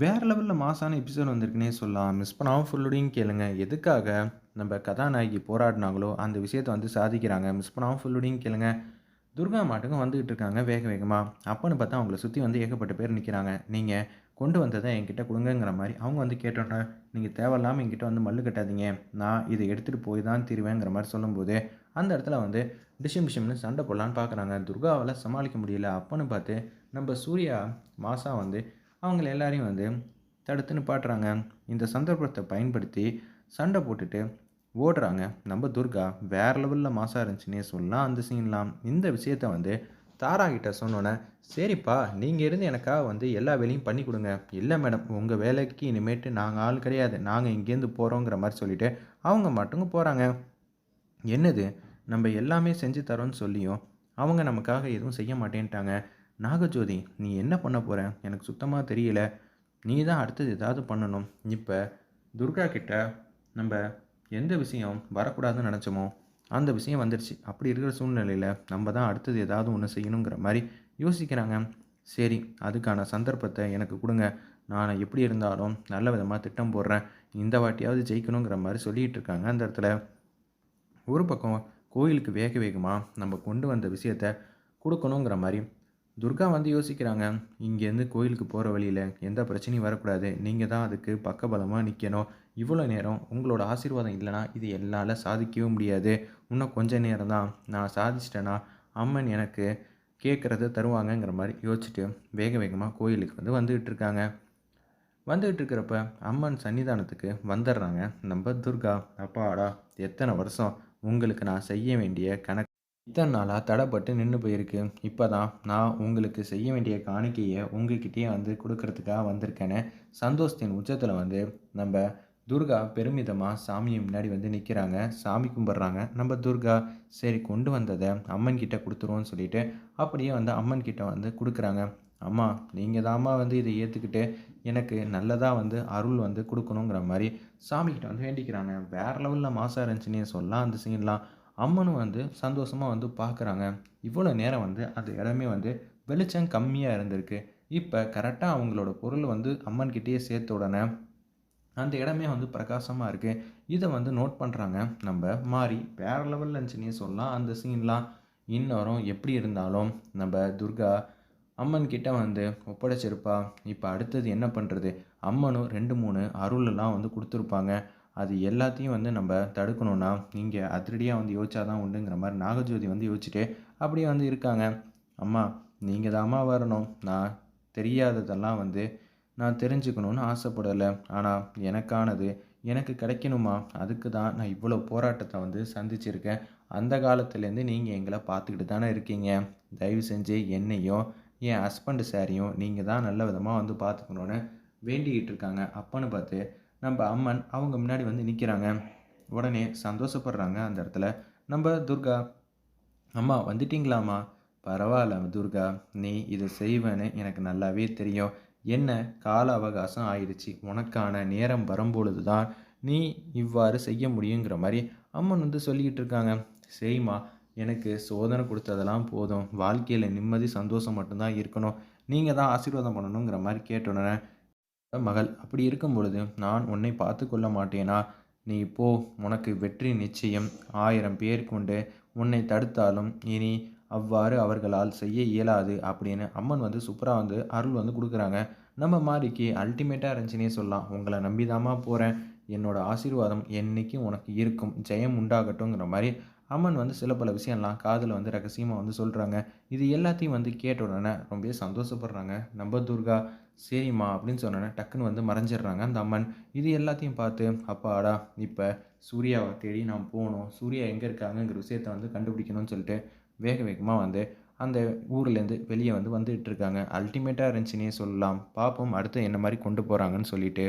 வேறு லெவலில் மாசான எபிசோட் வந்திருக்குன்னே சொல்லலாம். மிஸ் பண்ணாமல் ஃபுல்லோடையும் கேளுங்க. எதுக்காக நம்ம கதாநாயகி போராடினாங்களோ அந்த விஷயத்தை வந்து சாதிக்கிறாங்க. மிஸ் பண்ணாமல் ஃபுல்லோடையும் கேளுங்க. துர்கா மாட்டுங்க வந்துக்கிட்டு இருக்காங்க வேக வேகமாக அப்போன்னு பார்த்தா அவங்கள சுற்றி வந்து ஏகப்பட்ட பேர் நிற்கிறாங்க நீங்கள் கொண்டு வந்ததை என்கிட்ட கொடுங்கங்கிற மாதிரி அவங்க வந்து கேட்டோன்னே நீங்கள் தேவையில்லாமல் என்கிட்ட வந்து மல்லு கட்டாதீங்க. நான் இதை எடுத்துகிட்டு போய் தான் தீருவேங்கிற மாதிரி சொல்லும்போது அந்த இடத்துல வந்து டிஷம் டிஷம்னு சண்டை போடலான்னு பார்க்குறாங்க. துர்காவால் சமாளிக்க முடியல. அப்போன்னு பார்த்து நம்ம சூர்யா மாசா வந்து அவங்கள எல்லாரையும் வந்து தடுத்து நிப்பாட்டுறாங்க இந்த சந்தர்ப்பத்தை பயன்படுத்தி சண்டை போட்டுட்டு ஓடுறாங்க. நம்ம துர்கா வேறு லெவலில் மாசாக இருந்துச்சுன்னே சொல்லலாம். அந்த சீன்லாம். இந்த விஷயத்த வந்து தாரா கிட்ட சொன்னோன்னே சரிப்பா நீங்கள் இருந்து எனக்காக வந்து எல்லா வேலையும் பண்ணி கொடுங்க. இல்லை மேடம் உங்கள் வேலைக்கு இனிமேட்டு நாங்கள் ஆள் கிடையாது. நாங்கள் இங்கேருந்து போகிறோங்கிற மாதிரி சொல்லிவிட்டு அவங்க மட்டும் போகிறாங்க என்னது? நம்ம எல்லாமே செஞ்சு தரோன்னு சொல்லியும் அவங்க நமக்காக எதுவும் செய்ய மாட்டேன்ட்டாங்க. நாகஜோதி நீ என்ன பண்ண போகிற எனக்கு சுத்தமாக தெரியல. நீ தான் அடுத்தது ஏதாவது பண்ணணும். இப்போ துர்கா கிட்ட நம்ம எந்த விஷயம் வரக்கூடாதுன்னு நினச்சோமோ அந்த விஷயம் வந்துடுச்சு அப்படி இருக்கிற சூழ்நிலையில் நம்ம தான் அடுத்தது ஏதாவது ஒன்று செய்யணுங்கிற மாதிரி யோசிக்கிறாங்க. சரி அதுக்கான சந்தர்ப்பத்தை எனக்கு கொடுங்க. நான் எப்படி இருந்தாலும் நல்ல விதமாக திட்டம் போடுறேன். இந்த வாட்டியாவது ஜெயிக்கணுங்கிற மாதிரி சொல்லிகிட்டு இருக்காங்க அந்த இடத்துல. ஒரு பக்கம் கோயிலுக்கு வேக வேகமாக நம்ம கொண்டு வந்த விஷயத்த கொடுக்கணுங்கிற மாதிரி துர்கா வந்து யோசிக்கிறாங்க இங்கேருந்து கோயிலுக்கு போகிற வழியில் எந்த பிரச்சனையும் வரக்கூடாது. நீங்கள் தான் அதுக்கு பக்கபலமாக நிற்கணும் இவ்வளோ நேரம் உங்களோட ஆசீர்வாதம் இல்லைனா இது என்னால் சாதிக்கவே முடியாது. இன்னும் கொஞ்ச நேரம் தான் நான் சாதிச்சிட்டேன்னா அம்மன் எனக்கு கேட்குறத தருவாங்கங்கிற மாதிரி யோசிச்சுட்டு வேக வேகமாக கோயிலுக்கு வந்து வந்துக்கிட்டு இருக்காங்க. வந்துக்கிட்டு இருக்கிறப்ப அம்மன் சன்னிதானத்துக்கு வந்துடுறாங்க. நம்ம துர்கா அப்பாடா எத்தனை வருஷம்? உங்களுக்கு நான் செய்ய வேண்டிய கணக்கு இத்தனை நாளாக தடைப்பட்டு நின்று போயிருக்கு. இப்போ தான் நான் உங்களுக்கு செய்ய வேண்டிய காணிக்கையை உங்ககிட்டயே வந்து கொடுக்கறதுக்காக வந்திருக்கேன்னு சந்தோஷத்தின் உச்சத்தில் வந்து நம்ம துர்கா பெருமிதமாக சாமியை முன்னாடி வந்து நிற்கிறாங்க சாமி கும்பிட்றாங்க. நம்ம துர்கா சரி கொண்டு வந்ததை அம்மன் கிட்ட கொடுத்துருவோன்னு சொல்லிட்டு அப்படியே வந்து அம்மன் கிட்ட வந்து கொடுக்குறாங்க. அம்மா நீங்கள் தாம்மா வந்து இதை ஏற்றுக்கிட்டு எனக்கு நல்லதாக வந்து அருள் வந்து கொடுக்கணுங்கிற மாதிரி சாமிக்கிட்ட வந்து வேண்டிக்கிறாங்க. வேறு லெவலில் மாசாக இருந்துச்சுன்னே சொல்லலாம் அந்த சீன்லாம் அம்மனும் வந்து சந்தோஷமாக வந்து பார்க்குறாங்க. இவ்வளோ நேரம் வந்து அந்த இடமே வந்து வெளிச்சம் கம்மியாக இருந்திருக்கு. இப்போ கரெக்டாக அவங்களோட பொருள் வந்து அம்மன்கிட்டேயே சேர்த்த உடனே அந்த இடமே வந்து பிரகாசமாக இருக்குது இதை வந்து நோட் பண்ணுறாங்க நம்ம மாறி வேறு லெவலில் இருந்துச்சுன்னே சொல்லலாம். அந்த சீன்லாம் இன்னொரும் எப்படி இருந்தாலும் நம்ம துர்கா அம்மன் கிட்ட வந்து ஒப்படைச்சிருப்பா. இப்போ அடுத்தது என்ன பண்ணுறது அம்மனும் ரெண்டு மூணு அருளெல்லாம் வந்து கொடுத்துருப்பாங்க. அது எல்லாத்தையும் வந்து நம்ம தடுக்கணுன்னா நீங்கள் அதிரடியாக வந்து யோசிச்சா தான் உண்டுங்கிற மாதிரி நாகஜோதி வந்து யோசிச்சுட்டு அப்படியே வந்து இருக்காங்க. அம்மா நீங்கள் தாம்மா வரணும். நான் தெரியாததெல்லாம் வந்து நான் தெரிஞ்சுக்கணுன்னு ஆசைப்படலை. ஆனால் எனக்கானது எனக்கு கிடைக்கணுமா? அதுக்கு தான் நான் இவ்வளோ போராட்டத்தை வந்து சந்திச்சிருக்கேன். அந்த காலத்துலேருந்து நீங்கள் எங்களை பார்த்துக்கிட்டு தானே இருக்கீங்க. தயவு செஞ்சு என்னையும் என் ஹஸ்பண்டு சாரியும் நீங்கள் தான் நல்ல விதமாக வந்து பார்த்துக்கணுன்னு வேண்டிக்கிட்டு இருக்காங்க. அப்பன்னு பார்த்து நம்ம அம்மன் அவங்க முன்னாடி வந்து நிற்கிறாங்க உடனே சந்தோஷப்படுறாங்க அந்த இடத்துல. நம்ம துர்கா அம்மா வந்துட்டிங்களாம்மா? பரவாயில்ல துர்கா நீ இதை செய்வேன்னு எனக்கு நல்லாவே தெரியும். என்ன கால அவகாசம் ஆயிடுச்சு. உனக்கான நேரம் வரும்பொழுது தான் நீ இவ்வாறு செய்ய முடியுங்கிற மாதிரி அம்மன் வந்து சொல்லிக்கிட்டு இருக்காங்க. சரிம்மா எனக்கு சோதனை கொடுத்ததெல்லாம் போதும். வாழ்க்கையில் நிம்மதி சந்தோஷம் மட்டும்தான் இருக்கணும். நீங்கள் தான் ஆசீர்வாதம் பண்ணணுங்கிற மாதிரி கேட்டோன்னே மகள் அப்படி இருக்கும் பொழுது நான் உன்னை பார்த்து கொள்ள மாட்டேனா? நீ போ உனக்கு வெற்றி நிச்சயம். ஆயிரம் பேர் கொண்டு உன்னை தடுத்தாலும் இனி அவ்வாறு அவர்களால் செய்ய இயலாது அப்படின்னு அம்மன் வந்து சூப்பராக வந்து அருள் வந்து கொடுக்குறாங்க. நம்ம மாரிக்கு அல்டிமேட்டாக இருந்துச்சுன்னே சொல்லலாம். உங்களை நம்பிதாமா போகிறேன் என்னோட ஆசீர்வாதம் என்றைக்கும் உனக்கு இருக்கும். ஜெயம் உண்டாகட்டுங்கிற மாதிரி அம்மன் வந்து சில பல விஷயம்லாம் காதில் வந்து ரகசியமாக வந்து சொல்கிறாங்க இது எல்லாத்தையும் வந்து கேட்ட உடனே ரொம்பவே சந்தோஷப்படுறாங்க. நம்ம துர்கா சரிம்மா அப்படின்னு சொன்னோன்னே டக்குன்னு வந்து மறைஞ்சிடுறாங்க அந்த அம்மன். இது எல்லாத்தையும் பார்த்து அப்பாடா இப்போ சூர்யாவை தேடி நான் போகணும். சூர்யா எங்கே இருக்காங்கங்கிற விஷயத்தை வந்து கண்டுபிடிக்கணும்னு சொல்லிட்டு வேக வேகமாக வந்து அந்த ஊர்லேருந்து வெளியே வந்து வந்துகிட்டு இருக்காங்க. அல்டிமேட்டாக இருந்துச்சுன்னே சொல்லலாம். பார்ப்போம் அடுத்து என்ன மாதிரி கொண்டு போகிறாங்கன்னு சொல்லிட்டு.